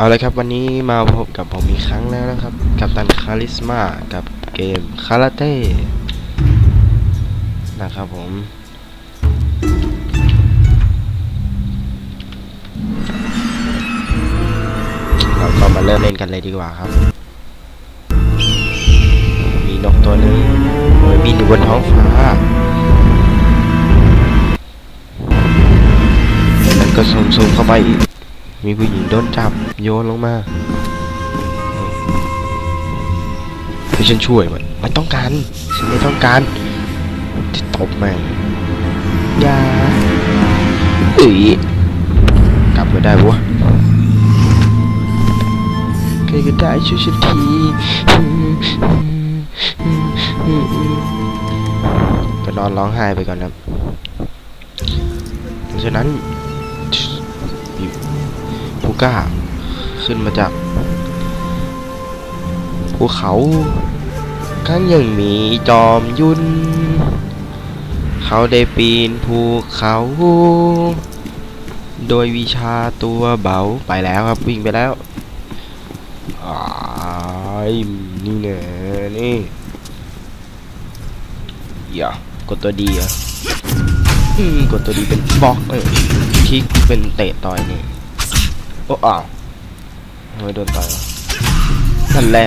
เอาลยครับวันนี้มาพบกับผมอีกครั้งแล้วนะครับ กับตันคาริสมากับเกมคาราเต้นะครับผมเราก็มาเริ่มเล่นกันเลยดีกว่าครับ มีนกตัวนึงโอ้ยบินอยู่บนท้องฟ้าแล้วก็ซูมๆเข้าไปอีก มีผู้หญิงโดนจับโยนลงมาให้ฉันช่วยมันไม่ต้องการฉันไม่ต้องการจะตบแม่งอย่าเอ้ยกลับไม่ได้วะใครก็ได้ช่วยฉันทีก็นอนร้องไห้ไปก่อนนะเพราะฉะนั้น ก้า ขึ้นมาจากภูเขาข้างยังมีจอมยุน เขาได้ปีนภูเขา โดยวิชาตัวเบาไปแล้วครับวิ่งไปแล้วอ้นี่แน่นี่อย่ากดตัวดีอะอืมกดตัวดีเป็นบล็อกเออคลิกเป็นเตะต่อยนี่ โอ้อ้าวทำไมโดนต่อยวะนั่นแหละ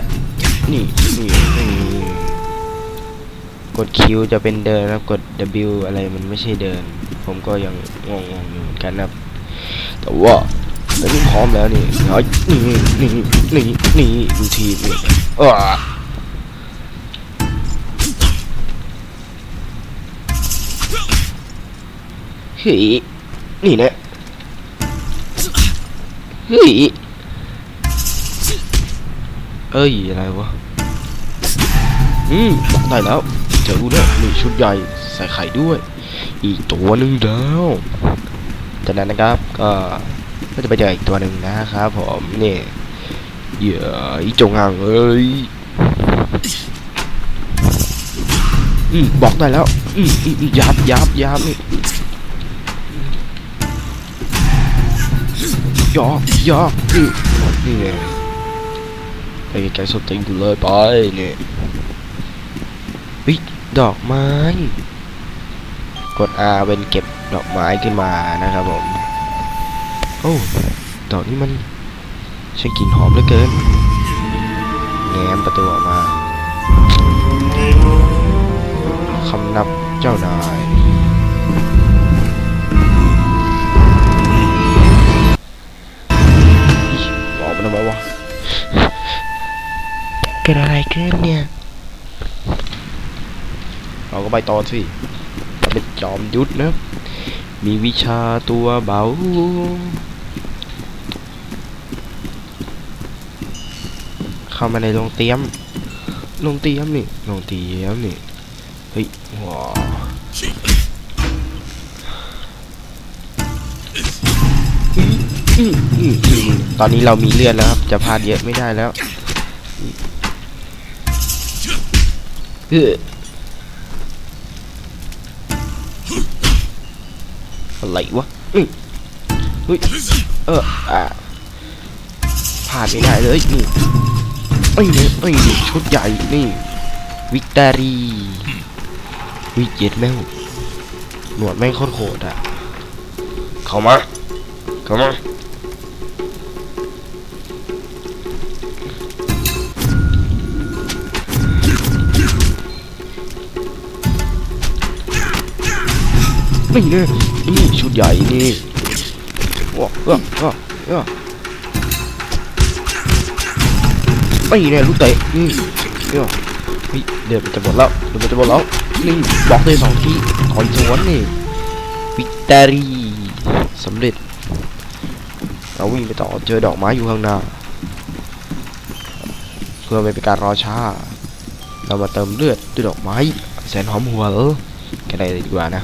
นี่นี่นี่กดคิวจะเป็นเดินนะครับกด W อะไรมันไม่ใช่เดิน ผมก็ยังงงๆอยู่เหมือนกันนะครับ แต่ว่าตอนนี้พร้อมแล้วนี่เฮ้ยนี่นี่นี่นี่ดูทีมนี่อ้าเฮ้ยนี่นะ เฮ้ยเอ้ยอะไรวะ อืมได้แล้ว เจอกูเนี่ยมีชุดใหญ่ใส่ไข่ด้วย อีกตัวหนึ่งแล้วจากนั้นนะครับก็ก็จะไปเจออีกตัวหนึ่งนะครับผมนี่เหยื่ออีจงอางเอ้ยอืมบอกได้แล้ว อืมอืมอืมยับยับยับนี่ ยอกยอกนี่นี่ไงไปไกลๆสติงกูเลยไปนี่วิดอกไม้ กด R เป็นเก็บดอกไม้ขึ้นมานะครับผมโอ้ดอกนี้มันช่กลิ่นหอมเหลือเกินแง้มประตูออกมาคำนับเจ้านาย เกิดอะไรขึ้นเนี่ย เราก็ไปต่อสิเป็นจอมยุทธนะ มีวิชาตัวเบา เข้ามาในโรงเตรียมโรงเตรียมนี่โรงเตรียมนี่ เฮ้ยว้าตอนนี้เรามีเลือดแล้วครับ จะพลาดเยอะไม่ได้แล้ว เอออะไรวะอืมเฮ้ยเอออ่าพลาดไม่ได้เลยนี่ไอ้ยนี่ไอ้ยนี่ชุดใหญ่นี่ วิกตอรีวิเจ็ดแม่งหนวดแม่งโคตรโหดอะ เข้ามา เข้ามา นี่เนี่ยนี่ชุดใหญ่นี่ว้าวว้าวว้าวไม่เนี่ยลูกเตะนี่เนี่ยเฮ้ยเดี๋ยวมันจะหมดแล้วเดี๋ยวมันจะหมดแล้วนี่บล็อกได้สองทีถอยสวนนี่วิกตอรีสำเร็จเราวิ่งไปต่อเจอดอกไม้อยู่ข้างหน้า เพื่อไม่เป็นการรอช้า เรามาเติมเลือดด้วยดอกไม้แสนหอมหัวเหรอกันได้ดีกว่านะ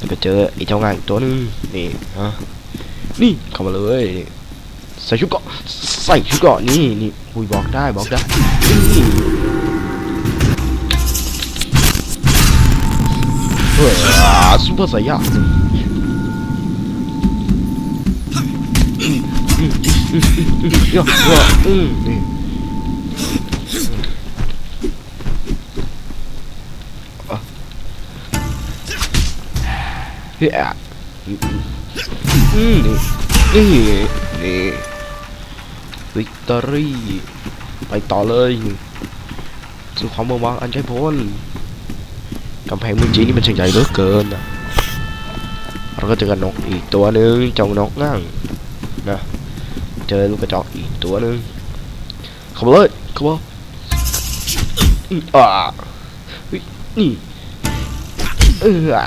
จะไปเจอไอ้เจ้างานอีกตัวหนึงนี่ฮะนี่เข้ามาเลยใส่ชุดเกราะใส่ชุดเกราะนี่นี่อุ้ยบอกได้บอกได้นี่เฮ้ยซุปเปอร์ไซย่าอืมอืมอืมอืมอืมเยอะเยอะอืม เฮ้ยอะอืมนี่นี่นี่วิกตอรี่ไปต่อเลยสู่ความเมืองวังอันใช่พ้นกำแพงเมืองจีนนี่มันช่างใหญ่เหลือเกินนะเราก็เจอกันนกอีกตัวหนึ่งเจ้านกนั่งนะเจอลูกกระจอกอีกตัวหนึ่งข้ามาเลยข้ามาอืมอ่านี่เออ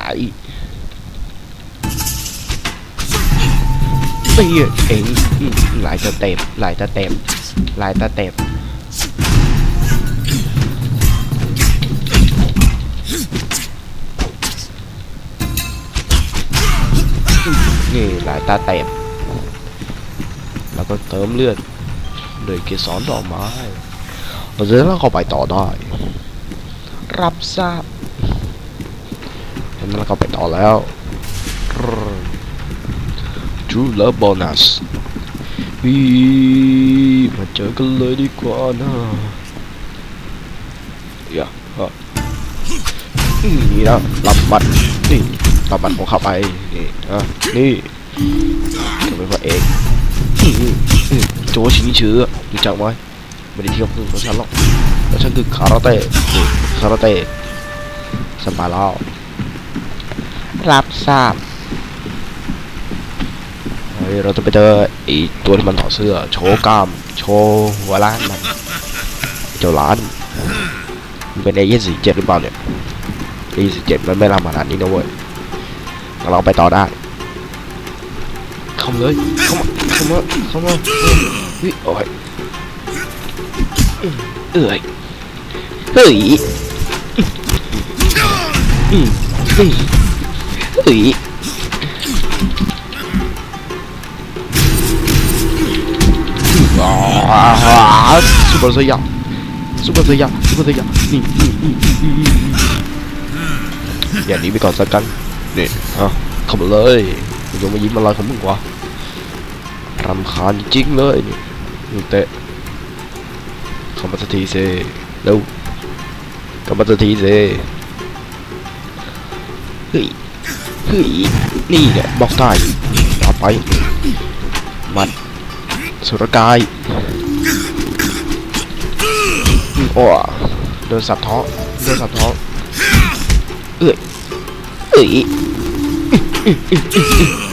ไอ้ตีเองหลายตะเต็บหลายตะเต็บหลายตะเต็มนี่หลายตาเต็บแล้วก็เติมเลือดโดยเกสรดอกไม้เราจะแล้วเข้าไปต่อได้ รับทราบเห็นไหมเราเข้าไปต่อแล้ว จูเลอร์บอนัสวีมาเจอกันเลยดีกว่านะอย่าฮะนี่นะรับบัตรนี่รับบัตรของเข้าไปนี่อะนี่ก็เป็นพระเอกโจชิงชื่อรู้จักไหมไม่ได้เที่ยวพึ่งของฉันหรอกแต่ฉันคือคาราเต้คาราเต้สบายแล้วรับทราบ เฮ้ยเราจะไปเจอไอีตัวที่มันถอดเสื้อ โชว์กล้าม โชว์หัวล้านมันเจ้าล้านมันเป็นเอเย่นสี่เจ็ดหรือเปล่าเนี่ยเอเย่นสี่เจ็ดมันไม่ทำขนาดนี้นะเว้ยเราไปต่อได้เข้ามเลยเข้ามาเข้ามาเข้ามาเฮ้ยโอ้ยเอ้ยเฮ้ยอืมเฮ้ยเฮ้ย ซุปเปอร์สยามซุปเปอร์สยามซุปเปอร์สยามนี่นี่นี่นี่อย่าหนีไปก่อนสักกันนี่ฮะข้ามาเลยมึงจะมายิ้มอะไรของมึงวะรำคาญจริงเลยนี่มึงเตะเข้ามาสักทีสิเร็วเข้ามาสักทีสิเฮ้ยเฮ้ยนี่แหละบล็อกได้ต่อไปมัน สุรกายอืมโอ้โดนสับท้องโดนสับท้อเอ้ยเอ้ย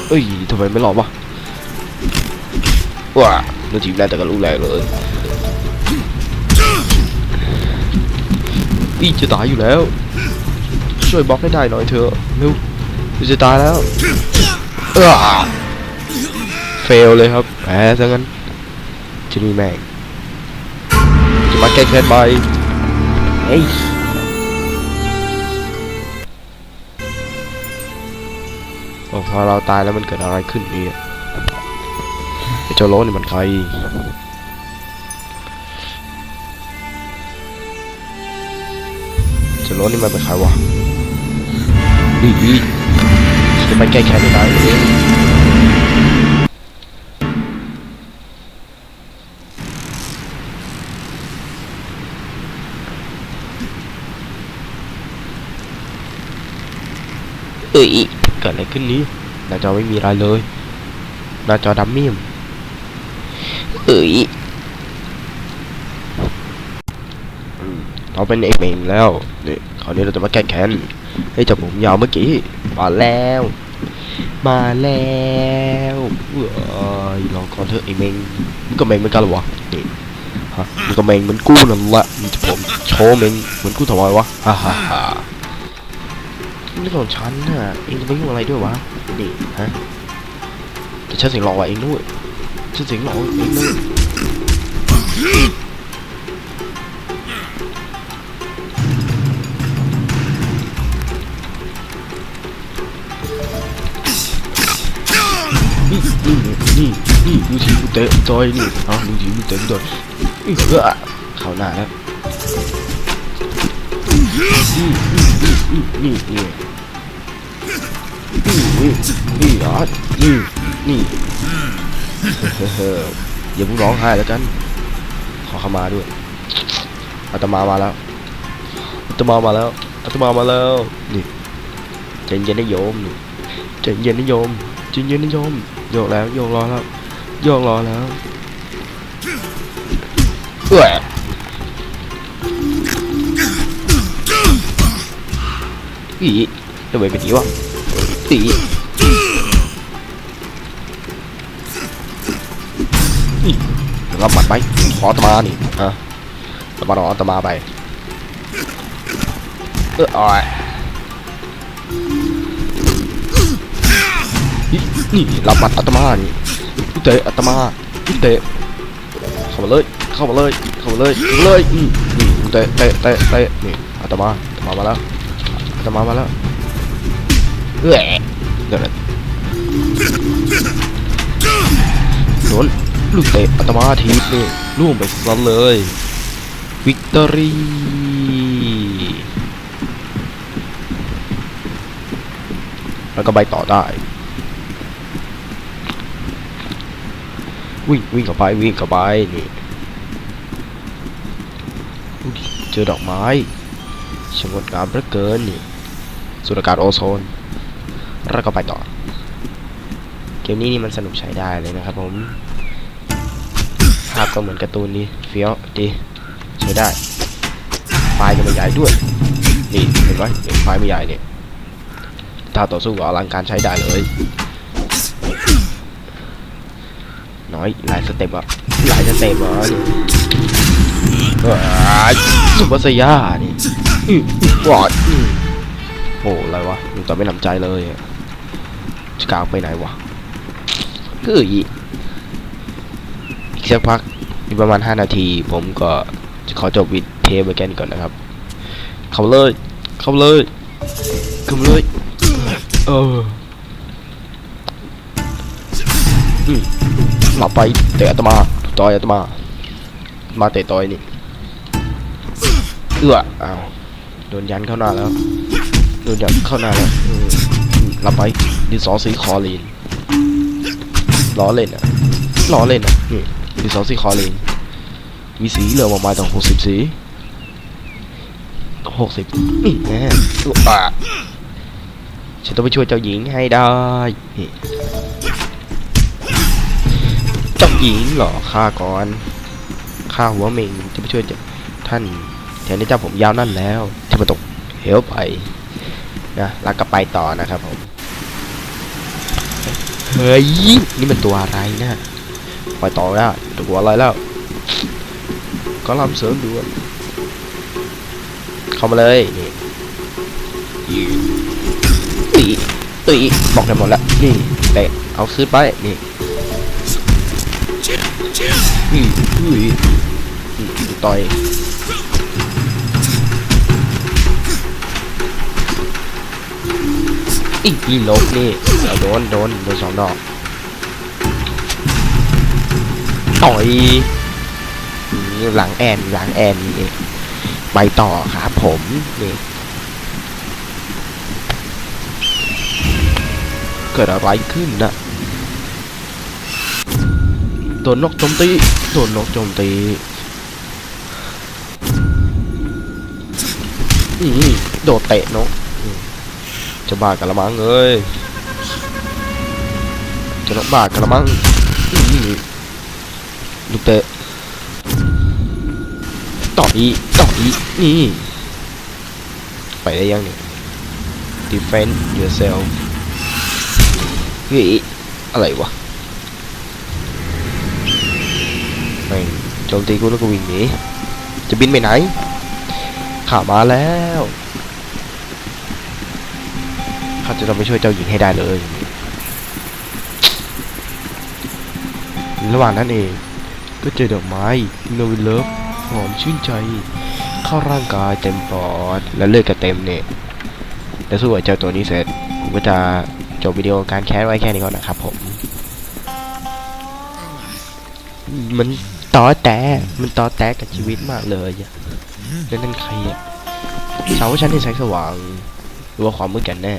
เอ้ยทำไมไม่หลอกวะว้าเราจีบได้แต่ก็รู้แรงเลยอีจะตายอยู่แล้ว ช่วยบล็อกให้ได้หน่อยเถอะเร็วจะตายแล้วเออเฟลเลยครับแพ้ซะงั้น จะนี่แม่งจะมาแก้แค้นไปเฮ้ยโอ้พอเราตายแล้วมันเกิดอะไรขึ้นเนี่ยไอ้เจ้าโลนี่มันใครเจ้าโลนี่มันเป็นใครวะอีอีจะไปแก้แค้นไม่ได้เเอ้ยเกิดอะไรขึ้นนี้หน้าจอไม่มีอะไรเลยหน้าจอดำเมี่ยมเอ้ยอืมเราเป็นเอกเองแล้วนี่คราวนี้เราจะมาแก้แค้นให้เจ้าผมยาวเมื่อกี้มาแล้ว มาแล้วเอ้ยรอก่อนเถอะไอ้เมงมึงก็เมงเหมือนกันเหรอวะนี่ฮะมึงก็เมงเหมือนกูนั่นแหละมึงจะผมโชว์เมงเหมือนกูทำไมวะฮ่าฮ่าฮ่า เรื่องของฉันน่ะเองจะไปยุ่งอะไรด้วยวะนี่ฮะแต่ฉันเสียงหล่อกว่าเองด้วยฉันเสียงหล่อกว่าเองด้วยนี่นี่นี่นี่ดูทีกูเตะจอยนี่ฮะดูทีกูเตะจอยนี่เออเข้าหน้าแล้วนี่นี่นี่นี่นี่ นี่อะนี่นี่เฮ้อย่าเพิ่งร้องไห้แล้วกัน ขอขมาด้วยอาตมามาแล้วอาตมามาแล้วอาตมามาแล้วนี่ใจเย็นนะโยมนี่ใจเย็นนะโยมใจเย็นนะโยมโยกแล้วโยกรอแล้วโยกรอแล้วเอ้ยอีทำไมเป็นอย่างนี้วะ อีรับหมัดไปขอตมานี่ฮะตมาขออตมาไปเอออ้อยนี่รับหมัดอาตมานี่เตะอาตมาเตะเข้ามาเลยเข้ามาเลยเข้ามาเลยเลยอืมนี่เตะเตะเตะเตะนี่อาตมาอาตมามาแล้วอาตมามาแล้ว เอ้ยเดี๋ยวนะโดนลูกเตะอาตมาทีบนี่ล่วงไปซะเลย วิกตอรี่แล้วก็ไปต่อได้ วิ่งวิ่งเข้าไปวิ่งเข้าไปนี่เจอดอกไม้ชงดงามเหลือเกินนี่สุรากาศโอโซน แล้วก็ไปต่อ เกมนี้นี่มันสนุกใช้ได้เลยนะครับผม ภาพก็เหมือนการ์ตูนนี่เฟี้ยวดีใช้ได้ ไฟล์ก็ไม่ใหญ่ด้วย นี่เห็นไหมไฟล์ไม่ใหญ่เนี่ยถ้าต่อสู้ก็อลังการใช้ได้เลยน้อยหลายสเต็ปอะหลายสเต็ปอะนี่เอ้ยสุภาษยานี่วอดอื้อโอ้อะไรวะมึงต่อไม่นำใจเลยอะจะ กลางไปไหนวะก็อีกอีกสักพักอีกประมาณ 5 นาที ผมก็จะขอจบวิดเทปไว้แค่นี้ก่อนนะครับ เข้าเลย เข้าเลยเข้าเลยเออมหลับไปเตะอาตมาต่อยอาตมา มาเตะต่อยนี่เอื้ออ้าวโดนยันเข้าหน้าแล้วโดนยันเข้าหน้าแล้ว อืมอืมหลับไปดินสอสีคอลีนล้อเล่นอะล้อเล่นอะนี่ดินสอสีคอลีนมีสีเหลืองออกมาตั้งหกสิบสีหกสิบนี่แน่อุ๊อะฉันต้องไปช่วยเจ้าหญิงให้ได้เจ้าหญิงเหรอข้าก่อนข้าหัวเมงจะไปช่วยเจ้าท่านแทนที่เจ้าผมยาวนั่นแล้วที่มาตกเหวไปนะแล้วก็ไปต่อนะครับผม เฮ้ย นี่มันตัวอะไรนะไปต่อแล้วตัวอะไรแล้ว ก็ลำเสริมดูอเข้ามาเลยนี่ตีตีบอกได้หมดแล้ว นี่เตะเอาคืนไป นี่อุ้ยอุ้ยอืมต่อย อีกอีลบนี่เอาโดนโดนโดนสองดอกต่อยนี่หลังแอนหลังแอนนี่ไปต่อครับผมนี่เกิดอะไรขึ้นนะโดนนกโจมตีโดนนกโจมตีอืมโดดเตะนก จะบ้ากันละมั้งเอ้ยจะนกบ้ากันละมั้งลูกเตะต่ออีต่ออีนี่ไปได้ยังเนี่ย defend yourself เฮ้ยอะไรวะแม่งโจมตีกูแล้วก็วิ่งหนีจะบินไปไหนข้ามาแล้ว ข้าจะต้องไปช่วยเจ้าหญิงให้ได้เลย ระหว่างนั้นเองก็เจอดอกไม้โนวิลเลฟหอมชื่นใจ เข้าร่างกายเต็มปอด และเลือดก็เต็มเนี่ยแล้วสู้กับเจ้าตัวนี้เสร็จผมก็จะจบวิดีโอการแคสไว้แค่นี้ก่อนนะครับผม มันต่อแต่มันต่อแต่กับชีวิตมากเลยอะนั่นนั่นใครอะเสาฉันที่แสงสว่างหรือว่าความมืดกันแน่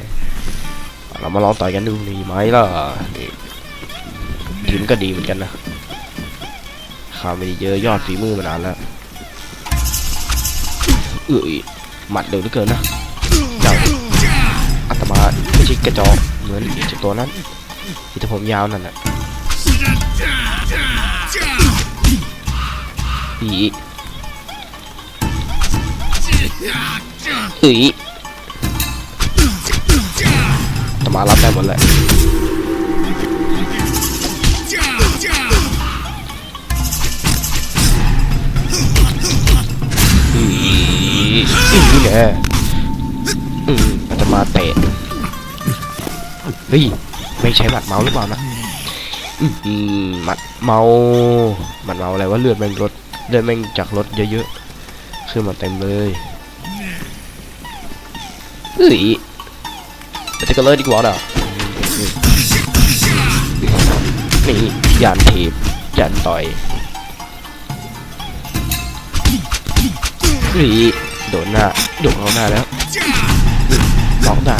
เรามาลองต่อยกันดูดีไหมล่ะทีมก็ดีเหมือนกันนะข้าไม่ได้เยอะยอดฝีมือมานานแล้วเอ้ยหมัดเร็วเหลือเกินนะเจ้าอาตมาไม่ใช่กระจอกเหมือนไอ้เจ้าตัวนั้นที่ผมยาวนั่นน่ะอีเอ้ย มารับได้หมดเลยอืมนี่แหละอืมอาจะมาเตะเฮ้ยไม่ใช้หมัดเมาส์หรือเปล่านะอืมอืมหมัดเมาหมัดเมาอะไรว่าเลือดแม่งลดเลือดแม่งจากรถเยอะๆขึ้นมาเต็มเลยเฮ้ย ไปเจอกันเลยดีกว่านะอืมนี่ยานทีบยานต่อยนี่โดนหน้าโดนเขาหน้าแล้วล็อกได้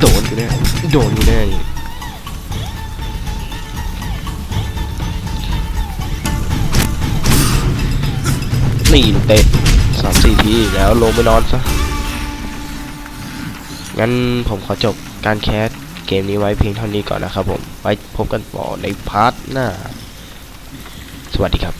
โดนอยู่แน่โดนอยู่แน่นี่นี่เตะสามสี่ทีแล้วลงไปนอนซะงั้นผมขอจบ การแคสเกมนี้ไว้เพียงเท่านี้ก่อนนะครับผม ไว้พบกันต่อในพาร์ทหน้า สวัสดีครับ